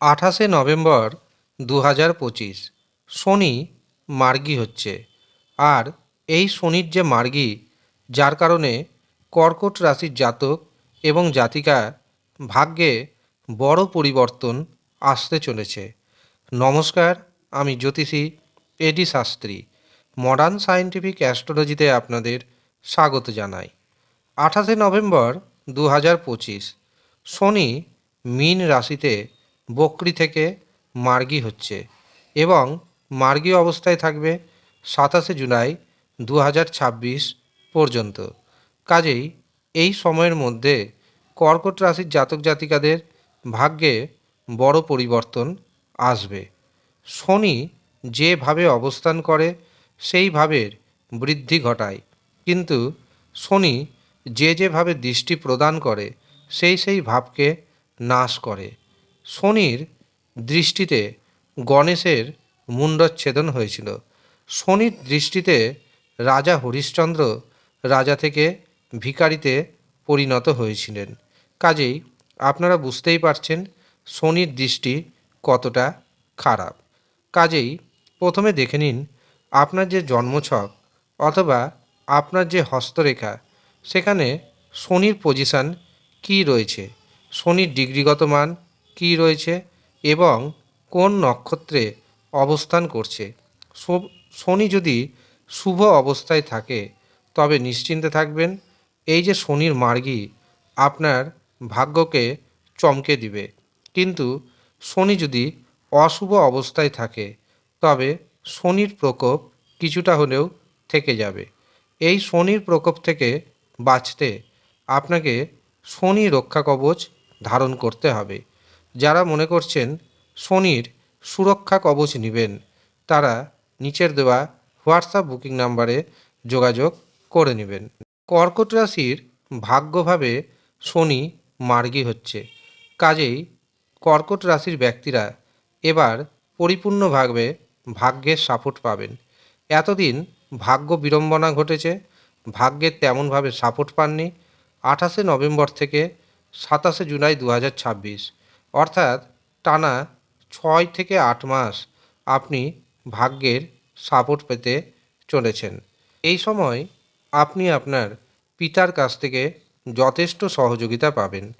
আঠাশে নভেম্বর দু হাজার পঁচিশ, শনি মার্গী হচ্ছে। আর এই শনির যে মার্গী, যার কারণে কর্কট রাশির জাতক এবং জাতিকা ভাগ্যে বড় পরিবর্তন আসতে চলেছে। নমস্কার, আমি জ্যোতিষী এডি শাস্ত্রী, মডার্ন সায়েন্টিফিক অ্যাস্ট্রোলজিতে আপনাদের স্বাগত জানাই। আঠাশে নভেম্বর দু হাজার পঁচিশ, শনি মীন রাশিতে বকরি থেকে মার্গী হচ্ছে এবং মার্গী অবস্থায় থাকবে সাতাশে জুলাই দু হাজার ছাব্বিশ পর্যন্ত। কাজেই এই সময়ের মধ্যে কর্কট রাশির জাতক জাতিকাদের ভাগ্যে বড় পরিবর্তন আসবে। শনি যেভাবে অবস্থান করে সেই ভাবের বৃদ্ধি ঘটায়। কিন্তু শনি যে যেভাবে দৃষ্টি প্রদান করে, সেই সেই ভাবকে নাশ করে। শনির দৃষ্টিতে গণেশের মুণ্ডচ্ছেদন হয়েছিল। শনির দৃষ্টিতে রাজা হরিশ্চন্দ্র রাজা থেকে ভিকারিতে পরিণত হয়েছিলেন। কাজেই আপনারা বুঝতেই পারছেন শনির দৃষ্টি কতটা খারাপ। কাজেই প্রথমে দেখে নিন আপনার যে জন্মছক অথবা আপনার যে হস্তরেখা, সেখানে শনির পজিশান কী রয়েছে? শনির ডিগ্রিগত মান কী রয়েছে এবং কোন নক্ষত্রে অবস্থান করছে? শনি যদি শুভ অবস্থায় থাকে, তবে নিশ্চিন্তে থাকবেন। এই যে শনির মার্গী আপনার ভাগ্যকে চমকে দিবে। কিন্তু শনি যদি অশুভ অবস্থায় থাকে, তবে শনির প্রকোপ কিছুটা হলেও থেকে যাবে। এই শনির প্রকোপ থেকে বাঁচতে আপনাকে শনি রক্ষা কবচ ধারণ করতে হবে। যারা মনে করছেন শনির সুরক্ষা কবচ নেবেন, তারা নিচের দেওয়া হোয়াটসঅ্যাপ বুকিং নাম্বারে যোগাযোগ করে নেবেন। কর্কট রাশির ভাগ্যভাবে শনি মার্গী হচ্ছে। কাজেই কর্কট রাশির ব্যক্তিরা এবার পরিপূর্ণভাবে ভাগ্যের সাপোর্ট পাবেন। এতদিন ভাগ্য বিড়ম্বনা ঘটেছে ভাগ্যের তেমনভাবে সাপোর্ট পাননি। আঠাশে নভেম্বর থেকে সাতাশে জুলাই দু হাজার ছাব্বিশ। অর্থাৎ টানা ছয় থেকে আট মাস আপনি ভাগ্যের সাপোর্ট পেতে চলেছেন। এই সময় আপনি আপনার পিতার কাছ থেকে যথেষ্ট সহযোগিতা পাবেন।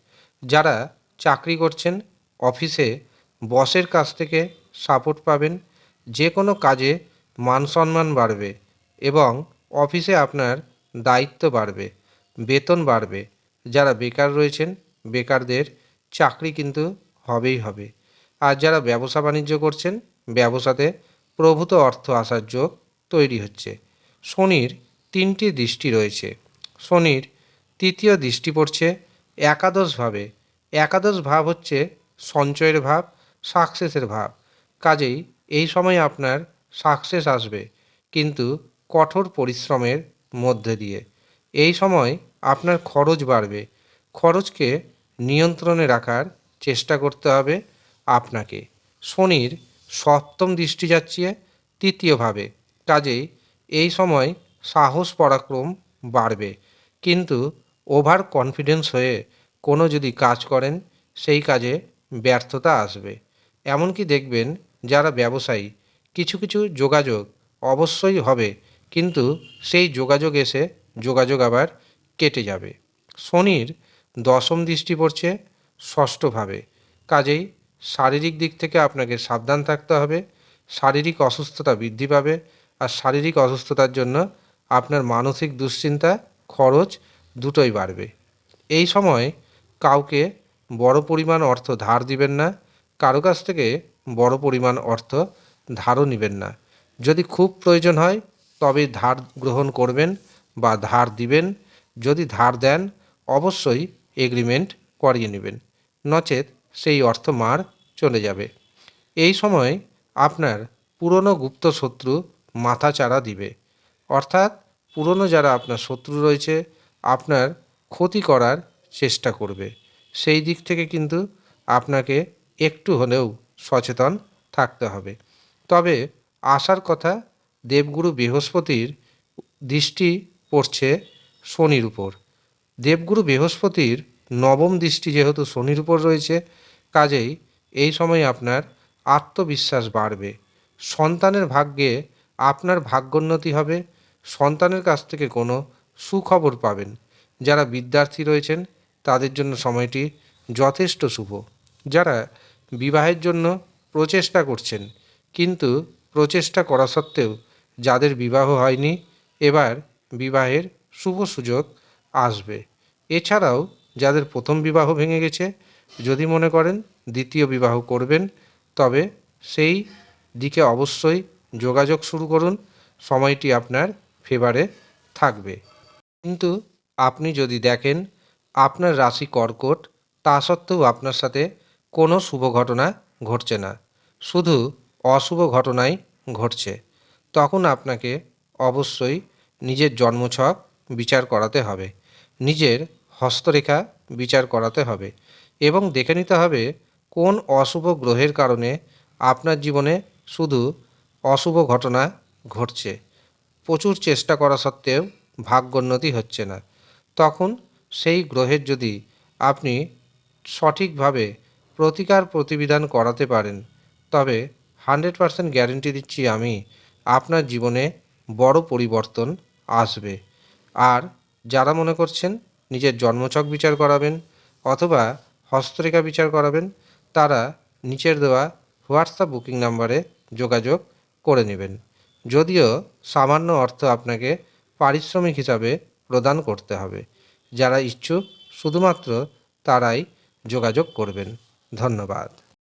যারা চাকরি করছেন, অফিসে বসের কাছ থেকে সাপোর্ট পাবেন। যে কোনো কাজে মান সম্মান বাড়বে এবং অফিসে আপনার দায়িত্ব বাড়বে, বেতন বাড়বে। যারা বেকার রয়েছেন, বেকারদের চাকরি কিন্তু হবেই হবে। আর যারা ব্যবসা বাণিজ্য করছেন, ব্যবসাতে প্রভূত অর্থ আসার যোগ তৈরি হচ্ছে। শনির তিনটি দৃষ্টি রয়েছে। শনির তৃতীয় দৃষ্টি পড়ছে একাদশভাবে একাদশ ভাব হচ্ছে সঞ্চয়ের ভাব, সাকসেসের ভাব। কাজেই এই সময় আপনার সাকসেস আসবে, কিন্তু কঠোর পরিশ্রমের মধ্যে দিয়ে। এই সময় আপনার খরচ বাড়বে। খরচকে নিয়ন্ত্রণে রাখার চেষ্টা করতে হবে আপনাকে। শনির সপ্তম দৃষ্টি যাচ্ছে তৃতীয়ভাবে। কাজেই এই সময় সাহস পরাক্রম বাড়বে। কিন্তু ওভার কনফিডেন্স হয়ে কোনো যদি কাজ করেন, সেই কাজে ব্যর্থতা আসবে। এমনকি দেখবেন যারা ব্যবসায়ী, কিছু কিছু যোগাযোগ অবশ্যই হবে, কিন্তু সেই যোগাযোগ এসে যোগাযোগ আবার কেটে যাবে। শনির দশম দৃষ্টি পড়ছে ষষ্ঠভাবে। কাজেই শারীরিক দিক থেকে আপনাকে সাবধান থাকতে হবে, শারীরিক অসুস্থতা বৃদ্ধি পাবে আর শারীরিক অসুস্থতার জন্য আপনার মানসিক দুশ্চিন্তা, খরচ দুটোই বাড়বে। এই সময় কাউকে বড় পরিমাণ অর্থ ধার দিবেন না, কারও কাছ থেকে বড় পরিমাণ অর্থ ধারও নেবেন না। যদি খুব প্রয়োজন হয়, তবে ধার গ্রহণ করবেন বা ধার দিবেন। যদি ধার দেন, অবশ্যই এগ্রিমেন্ট করিয়ে নেবেন। নচেত সেই অর্থ মার চলে যাবে। এই সময় আপনার পুরনো গুপ্ত শত্রু মাথাচাড়া দিবে। অর্থাৎ পুরনো যারা আপনার শত্রু রয়েছে, আপনার ক্ষতি করার চেষ্টা করবে। সেই দিক থেকে কিন্তু আপনাকে একটু হলেও সচেতন থাকতে হবে। তবে আসার কথা, দেবগুরু বৃহস্পতির দৃষ্টি পড়ছে শনির উপর। দেবগুরু বৃহস্পতির নবম দৃষ্টি যেহেতু শনির উপর রয়েছে, কাজেই এই সময় আপনার আত্মবিশ্বাস বাড়বে। সন্তানের ভাগ্যে আপনার ভাগ্যোন্নতি হবে। সন্তানের কাছ থেকে কোনো সুখবর পাবেন। যারা বিদ্যার্থী রয়েছেন, তাদের জন্য সময়টি যথেষ্ট শুভ। যারা বিবাহের জন্য প্রচেষ্টা করছেন, কিন্তু প্রচেষ্টা করা সত্ত্বেও যাদের বিবাহ হয়নি, এবার বিবাহের শুভ সুযোগ আসবে। এছাড়াও যাদের প্রথম বিবাহ ভেঙে গেছে, যদি মনে করেন দ্বিতীয় বিবাহ করবেন, তবে সেই দিকে অবশ্যই যোগাযোগ শুরু করুন, সময়টি আপনার ফেভারে থাকবে। কিন্তু আপনি যদি দেখেন আপনার রাশি কর্কট, তা সত্ত্বেও আপনার সাথে কোনো শুভ ঘটনা ঘটছে না, শুধু অশুভ ঘটনাই ঘটছে, তখন আপনাকে অবশ্যই নিজের জন্মছক বিচার করাতে হবে। নিজের হস্তরেখা বিচার করাতে হবে এবং দেখে নিতে হবে কোন অশুভ গ্রহের কারণে আপনার জীবনে শুধু অশুভ ঘটনা ঘটছে। প্রচুর চেষ্টা করা সত্ত্বেও ভাগ্যোন্নতি হচ্ছে না। তখন সেই গ্রহের যদি আপনি সঠিকভাবে প্রতিকার প্রতিবিধান করাতে পারেন, তবে হান্ড্রেড পারসেন্ট গ্যারেন্টি দিচ্ছি আমি, আপনার জীবনে বড় পরিবর্তন আসবে। আর যারা মনে করছেন নিজের জন্মছক বিচার করাবেন অথবা হস্তরেখা বিচার করাবেন, তারা নিচের দেওয়া হোয়াটসঅ্যাপ বুকিং নাম্বারে যোগাযোগ করে নেবেন। যদিও সামান্য অর্থ আপনাকে পারিশ্রমিক হিসাবে প্রদান করতে হবে। যারা ইচ্ছুক, শুধুমাত্র তারাই যোগাযোগ করবেন। ধন্যবাদ।